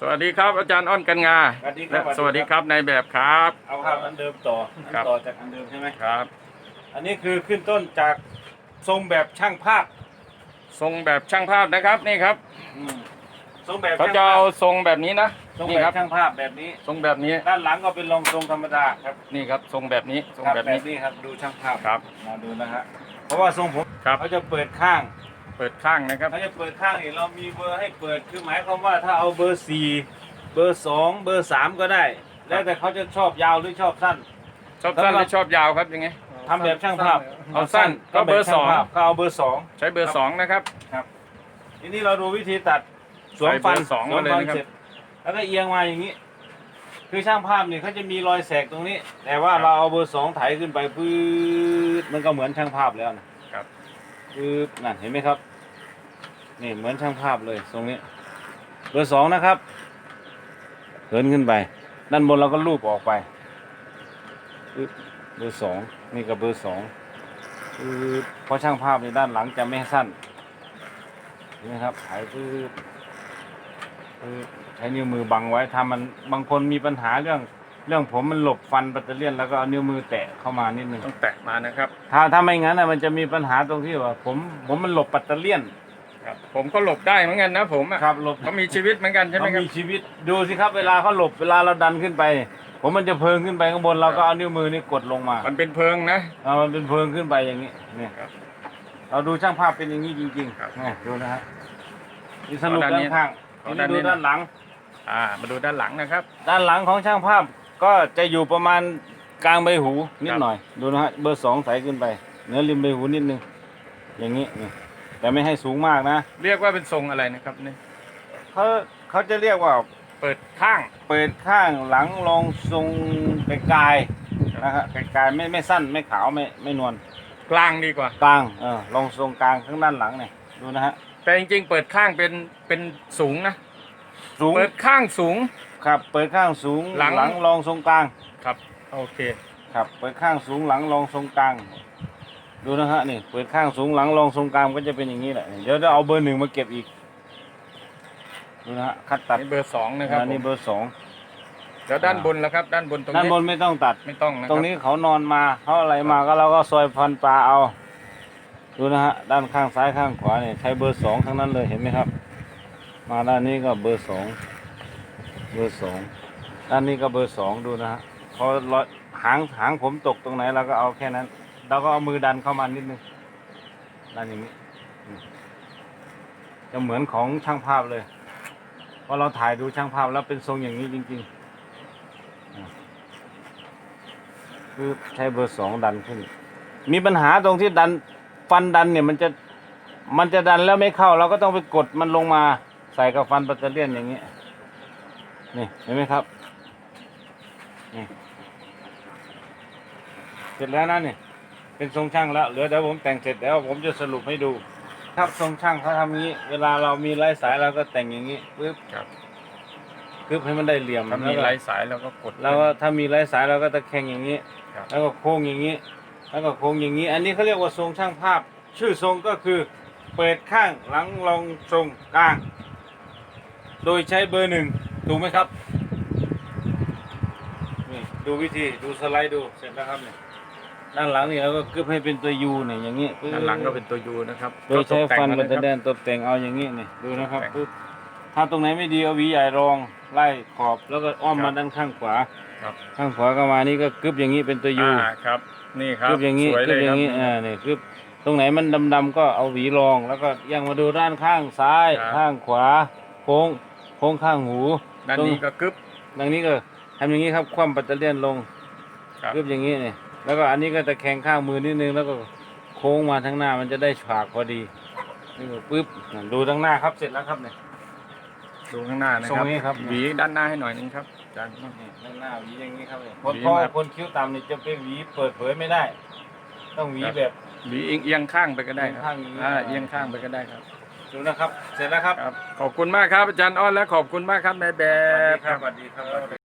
สวัสดีครับอาจารย์อ้อนกันงาสวัสดีครับ และสวัสดีครับในายแบบครับ เอาครับอันเดิมต่ออันครับ ต่อจากอันเดิมใช่ไหมครับ อันนี้คือขึ้นต้นจากทรงแบบช่างภาพทรงแบบช่างภาพนะครับนี่ครับอืมทรงแบบเขาช่างจะภาเอาพทรงแบบนี้นะทรงนี่แบครับบช่างภาพแบบนี้ ทรงแบบนี้ด้านหลังก็เป็นรองทรงธรรมดาครับนี่ครับทรงแบบนี้ทรงครับแบบแบบนี้นี้ครับดูช่างภาพครับมาดูนะฮะเพราะว่าทรงผมครับเขาจะเปิดข้าง เปิดข้างนะครับ เขาจะเปิดข้างอีกเรามีเบอร์ให้เปิดคือหมายความว่าถ้าเอาเบอร์สี่เบอร์สองเบอร์สามก็ได้ แล้วแต่เขาจะชอบยาวหรือชอบสั้น ชอบสั้นหรือชอบยาวครับยังไง ทำแบบช่างภาพ เอาสั้นก็เบอร์สองแบบช่าภาพก็เอาเบอร์สองใช้เบอร์สองนะครับ ทีนี้เราดูวิธีตัดสวมฟันใส่เบอร์สองสวมมาเลยฟันนะครับเสร็จแล้วก็เอียงมาอย่างนี้ คือช่างภาพเนี่ยเขาจะมีรอยแสกตรงนี้ แต่ว่าเราเอาเบอร์สองไถขึ้นไปปื๊ดมันก็เหมือนช่างภาพแล้วนะครับ ปื๊ดนั่นเห็นไหมครับ นี่เหมือนช่างภาพเลยตรงนี้ เบอร์สองนะครับเหินขึ้นไป ด้านบนเราก็ลูบออกไปปึ๊บเบอร์สองนี่กับเบอร์สองปื๊ดเพราะช่างภาพในด้านหลังจะไม่สั้นเห็นไหมครับหายปื๊ดปื๊ดใช้นิ้วมือบังไว้ถ้ามันบางคนมีปัญหาเรื่อง เรื่องผมมันหลบฟันปัตเตอร์เลียนแล้วก็เอานิ้วมือแตะเข้ามานิดนึงต้องแตะมานะครับ ถ้าถ้าไม่งั้นนะมันจะมีปัญหาตรงที่ว่า ผมผมมันหลบปัตเตอร์เลียนครับผมก็หลบได้เหมือนกันนะผมอะครับหลบเขามีชีวิตเหมือนกันใช่ไหมเขาครับมีชีวิตดูสิครับ เวลาเขาหลบเวลาเราดันขึ้นไป ผมมันจะเพิงขึ้นไปข้างบนเราก็เอานิ้วมือนี่กดลงมา มันเป็นเพิงนะเอามันเป็นเพิงขึ้นไปอย่างนี้เนี่ยครับเราดูช่างภาพเป็นอย่างนี้จริงครับๆเนี่ยดูนะฮะนี่สรุปเอาด้านด้านี้นข้างเอาทีด้านี้นนี้ดูด้านหลัง อ่ามาดูด้านหลังนะครับ ด้านหลังของช่างภาพ ก็จะอยู่ประมาณกลางใบหูนิดหน่อยดูนะฮะเบอร์สองใส่ขึ้นไปเหนือริมใบหูนิดนึงอย่างนี้นี่แต่ไม่ให้สูงมากนะเรียกว่าเป็นทรงอะไรนะครับนี่เขาเขาจะเรียกว่าเปิดข้างเปิดข้างหลังลองทรงไกลๆนะฮะไกลๆไม่ไม่สั้นไม่ขาวไม่ไม่นวลกลางดีกว่ากลางเออลองทรงกลางข้างด้านหลังเนี่ยดูนะฮะแต่จริงๆเปิดข้างเป็นเป็นสูงนะ สูงเปิดข้างสูง ครับ เปิดข้างสูงหลังลองทรงกลางครับ โอเค ครับ เปิดข้างสูงหลังรองทรงกลาง ดูนะฮะนี่ เปิดข้างสูงหลังรองทรงกลางก็จะเป็นอย่างนี้แหละเดี๋ยวจะเอาเบอร์หนึ่งมาเก็บอีกดูนะฮะคัดตัดนี่เบอร์สองนะครับอันนี้เบอร์สองแล้วด้านบนแล้วครับ ด้านบนตรงด้านนี้บนไม่ต้องตัดไม่ต้องนะคตรรังบนี้เขานอนมาเขาอะไรมาก็เราก็ซอยพันปลาเอา ดูนะฮะด้านข้างซ้ายข้างขวาเนี่ยใช้เบอร์สองทั้งนั้นเลยเห็นไหมครับ มาด้านนี้ก็เบอร์สองเบอร์สองด้านนี้ก็เบอร์สองดูนะฮะพอรอยหางหางผมตกตรงไหนเราก็เอาแค่นั้นเราก็เอามือดันเข้ามานิดนึงด้านอย่างนี้ จะเหมือนของช่างภาพเลยพอเราถ่ายดูช่างภาพแล้วเป็นทรงอย่างนี้จริงๆคือใช้เบอร์สองดันขึ้น มีปัญหาตรงที่ดันฟันดันเนี่ยมันจะมันจะดันแล้วไม่เข้า เราก็ต้องไปกดมันลงมา ใส่กับฟันปัตเตอร์เลียนอย่างนี้ นี่เห็นไหมครับ นี่เสร็จแล้วนะนี่ เป็นทรงช่างแล้ว เหลือเดี๋ยวผมแต่งเสร็จแล้วผมจะสรุปให้ดู ครับทรงช่างเขาทำงี้ เวลาเรามีไร้สายเราก็แต่งอย่างนี้ปึ๊บครับปึ๊บให้มันได้เหลี่ยมถ้ามีแล้วก็ไร้สายเราก็กดแล้วก็ถ้ามีไร้สายเราก็ตะแคงอย่างนี้ครับแล้วก็โค้งอย่างนี้ แล้วก็โค้งอย่างนี้ อันนี้เขาเรียกว่าทรงช่างภาพ ชื่อทรงก็คือ เปิดข้างหลังลองทรงกลาง โดยใช้เบอร์หนึ่งถูกไหมครับนี่ดูวิธีดูสไลด์ดูเสร็จแล้วครับเนี่ยด้านหลังนี่เราก็กึบให้เป็นตัวยูเนี่ยอย่างนี้ปึ๊บด้านหลังก็เป็นตัวยูนะครับโดยใช้ฟันก็มันตจะกแดแต่งนตกแต่งเอาอย่างนี้นี่ดูนะครับตกแต่งปึ๊บถ้าตรงไหนไม่ดีเอาหวีใหญ่รองไล่ขอบแล้วก็อ้อมมาด้านข้างขวาครับข้างขวาก็มานี่ก็กึบอย่างนี้เป็นตัวยูอ่าครับ นี่ครับกึบอย่างนี้สวยกึเลบยอคย่ารับงนี้อ่าเนี่ยกึบตรงไหนมันดำๆก็เอาหวีรอง แล้วก็ยังมาดูด้านข้างซ้ายครับข้างขวาโค้งโค้งข้างหูด้านตรงนี้ก็กึบดังนี้ก็ทำอย่างนี้ครับคว่ำปัตเตอร์เลียนลงครับกึบอย่างนี้เนี่ยแล้วก็อันนี้ก็ตะแคงข้างมือนิดนึงแล้วก็โค้งมาทั้งหน้ามันจะได้ฉากพอดีนี่ก็ปึ๊บอะดูทั้งหน้าครับเสร็จแล้วครับเนี่ยดูข้างหน้านะทรงนี้ครับหวีด้านหน้าให้หน่อยนึงครับอาจารย์ นี่ด้านหน้าหวีอย่างนี้ครับเนี่ยหวีเพราะมา คนคิ้วต่ำเนี่ยจะเป็นหวีเปิดเผยไม่ได้ ต้องหวีครับแบบ หวีเอียงเอียงข้างไปก็ได้คเอียงรัข้าบงอย่างนี้ อ่าเอียงข้างไปก็ได้ครับ ดูนะครับ เสร็จแล้วครับ ครับ ขอบคุณมากครับอาจารย์อ้อนและขอบคุณมากครับนายแบสวัสดีบ ครับสวัสดีครับ